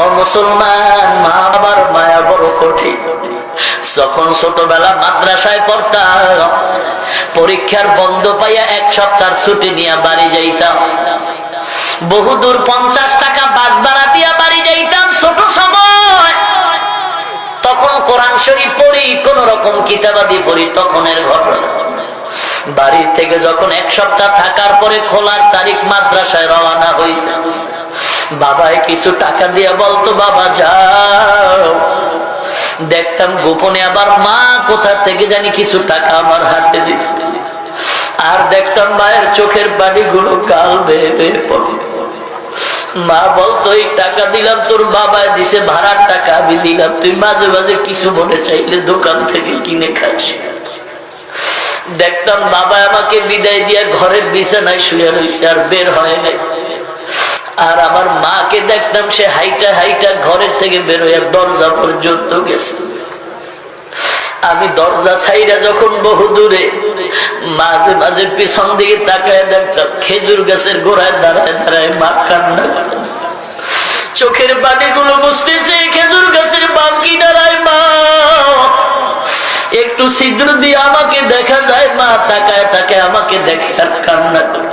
ও মুসলমান মা বাবার মায়া বড় কঠিন। যখন ছোটবেলা মাদ্রাসায় পড়তাম, পরীক্ষার বন্ধ পাইয়া এক সপ্তাহ ছুটি নিয়ে বাড়ি যাইতাম। বহুদূর পঞ্চাশ টাকা বাস ভাড়া দিয়া বাড়ি যাইতাম ছোট সময়। তখন কোরআন শরীফ পড়ি, কোন রকম কিতাবাদি পড়ি, তখনের ঘটনা। বাড়ির থেকে যখন এক সপ্তাহ থাকার পরে খোলার তারিখ মাদ্রাসায় রওনা হইতাম। বাবায় কিছু টাকা দিয়ে বলতো, বাবা, যাও। দেখতাম গোপনে আবার মা কোথা থেকে জানি কিছু টাকা আমার হাতে দিত। আর দেখতাম মায়ের চোখের পানি গুলো কাল বেয়ে বেয়ে পড়ে। মা বলতো, এই টাকা দিলাম, তোর বাবায় দিছে, ভাড়ার টাকা আমি দিলাম। তুই মাঝে মাঝে কিছু মনে চাইলে দোকান থেকে কিনে খাস। দেখতাম বাবা আমাকে বিদায় দিয়ে ঘরের বিছানায় শুয়ে রয়েছে আর বের হয় নাই। আর আমার মাকে দেখতাম সে হাইটা হাইটা ঘরের থেকে বেরোয় দরজা পর্যন্ত গেছে। আমি দরজা ছাইরা যখন বহু দূরে মাঝে মাঝে পিছন দিকে তাকায় দেখতাম খেজুর গাছের গোড়ায় দাঁড়ায় দাঁড়ায় মা কান্না করে। চোখের পানিগুলো বুঝতেছে খেজুর গাছের বাপ কি দাঁড়ায় মা। একটু ছিদ্র দিয়ে আমাকে দেখা যায়, মা তাকায় তাকায় আমাকে দেখে আর কান্না করে।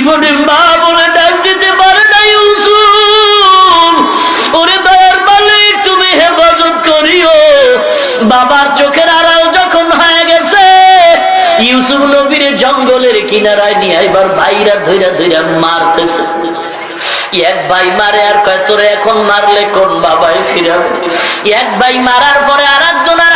জীবনে মা বলে ডাক দিতে পারে না ইউসুফ। ওরে দয়ার মালিক তুমি হেফাজত করিও। বাবার চোখের আড়াল যখন হয়ে গেছে, ইউসুফ নবীর জঙ্গলের কিনারায় নিয়ে এবার ভাইরা ধৈরা ধৈরা মারতেছে। এক ভাই মারে আর কয়, তোরে এখন মারলে কোন বাবাই ফিরাবে? এক ভাই মারার পরে আর একজনের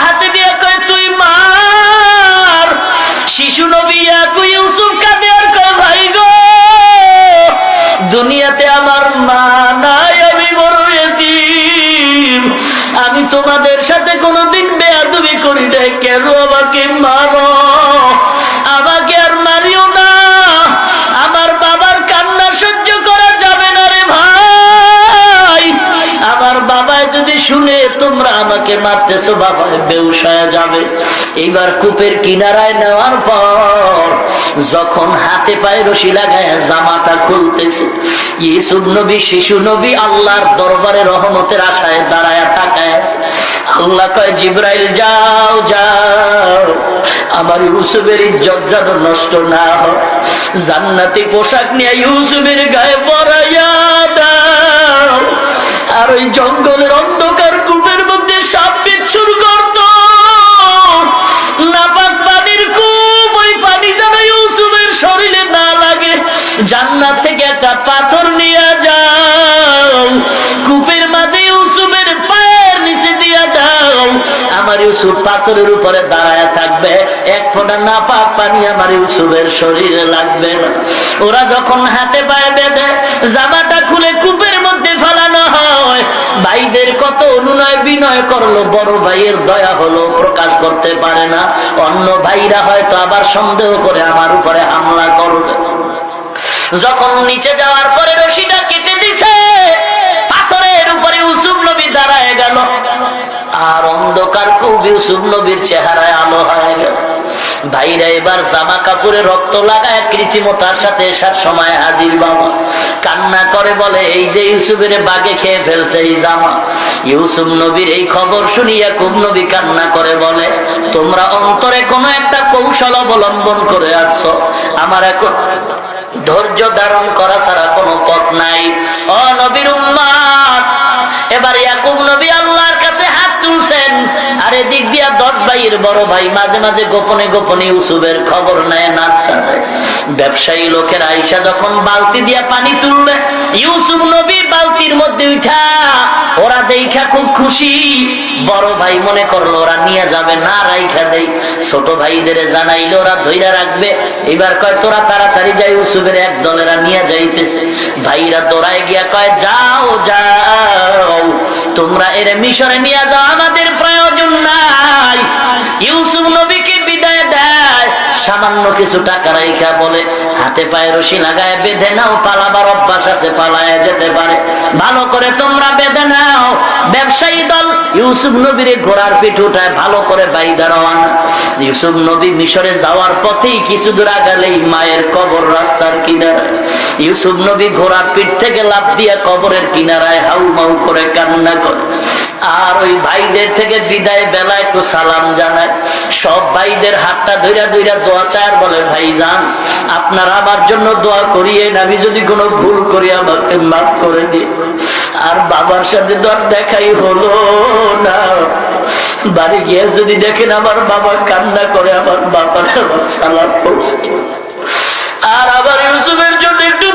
তোমাদের সাথে কোনোদিন বেয়াদবি করি নাই কেন আমাকে মারো? আমাকে আর মারিও না। আমার বাবার কান্না সহ্য করা যাবে না রে ভাই। আমার বাবায় যদি শুনে তোমরা আমাকে মারতেছো বাবায় বেউস হয়ে যাবে। এইবার কূপের কিনারায় নেওয়ার পর যখন হাতে পায়ে রশি লাগায় জামাটা খুলতেছে ইসুফ নবী, শিশু নবী আল্লাহর দরবারে রহমতের আশায় দাঁড়ায় তাকায় আছে। আল্লাহ কয়, জিব্রাইল, যাও যাও। আমার ইউসুফের ইজ্জত যেন নষ্ট না হয়। জান্নাতি পোশাক নিয়ে ইউসুফের গায়ে পরাইয়া দাও। আর ওই জঙ্গলের অন্ধকার কূপের মধ্যে সাপ বিচ্ছুর করত। নাপাক পানির কূপ, ওই পানি যেন ইউসুফের শরীরে না লাগে। জান্নাত থেকে একটা পাথর ইউসুফ পাথরের উপরে দাঁড়ায় থাকবে। এক ফোঁটা না পাক পানি আমার ইউসুফের শরীরে লাগবে। ওরা যখন হাতে পায়ে বেঁধে জামাটা খুলে কূপের মধ্যে ফেলানো হয়, ভাইদের কত অনুনয় বিনয় করল, বড় ভাইয়ের দয়া হলো, প্রকাশ করতে পারে না। অন্য ভাইরা হয়তো আবার সন্দেহ করে আমার উপরে হামলা করবে। যখন নিচে যাওয়ার পরে রশিটা কেটে দিছে, পাথরের উপরে ইউসুফ নবী দাঁড়ায় গেল। আর অন্ধকার খুব ইউসুফ নবীর চেহারায় আলো হয়ে গেল। ভাইরা, এবার জামা কাপড়ে রক্ত লাগায় কৃত্রিমতার সাথে এসার সময় হাজির বাবা। কান্না করে বলে, এই যে ইউসুফের বাগে খেয়ে ফেলছে এই জামা। ইউসুফ নবীর এই খবর শুনিয়া খুব নবী কান্না করে বলে, তোমরা অন্তরে কোনো একটা কৌশল অবলম্বন করে আসছো আমার এখন ধৈর্য ধারণ করা ছাড়া কোনো পথ নাই। ও নবীর উম্মাদ এবার ইয়াকুব ভাইয়ের বড় ভাই মাঝে মাঝে গোপনে গোপনে ইউসুফের খবর নেয় নাস্তা ব্যবসায়ী লোকের আইসা যখন বালতি দিয়া পানি তুলবে, ইউসুফ নবী বালতির মধ্যে উঠা, ওরা দেখা খুব খুশি। বড় ভাই মনে করল, ওরা নিয়ে যাবে না রাইখা দেই। ছোট ভাইদের জানাইলে, ওরা ধৈরা রাখবে। এবার কয়, তোরা তাড়াতাড়ি যাই ইউসুফের এক দলেরা নিয়ে যাইতেছে। ভাইরা দৌড়ায় গিয়া কয়, যাও যাও, তোমরা এর মিশরে নিয়ে যাও, আমাদের প্রয়োজন নাই। ইউসুফ নবীকে বিদায় দেয়। সামান্য কিছু টাকা রাইখা বলে, হাতে পায়ে রশি লাগায়, বেঁধে নাও, পালাবার অভ্যাস আছে, পালায় যেতে পারে। ভালো করে তোমরা বেঁধে নাও। ব্যবসায়ী দল, ইউসুফ নবীর ঘোড়ার পিঠ উঠায়, ভালো করে বাইদা রওয়ানা ইউসুফ নবী মিশরে যাওয়ার পথেই কিছু দূর আগালেই মায়ের কবর রাস্তার কিনারায়। ইউসুফ নবী ঘোড়ার পিঠ থেকে লাফ দিয়ে কবরের কিনারায় হাউ মাউ করে কান্না করে। আর ওই ভাইদের থেকে বিদায় বেলা একটু সালাম জানায়। সব ভাইদের হাতটা ধইরা ধইরা দোয়া চায় বলে ভাই যান আপনারা আমার জন্য দোয়া করিয়ে আমি যদি কোনো ভুল করি আমাকে মাফ করে দিই আর বাবার সাথে দর দেখাই হলো না। বাড়ি গিয়ে যদি দেখেন আমার বাবা কান্না করে, আমার বাবার সালাম পৌঁছে আর আবার ইউসুফের জন্য একটু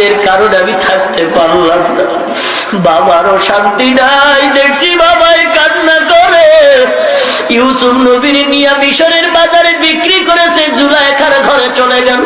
ভাইদের কারণে আমি থাকতে পারলাম না। বাবারও শান্তি নাই, দেখছি বাবাই কান্না করে। ইউসুফ নবীর নিয়ে মিশরের বাজারে বিক্রি করেছে জুলাই জুলাইখার ঘরে চলে গেল।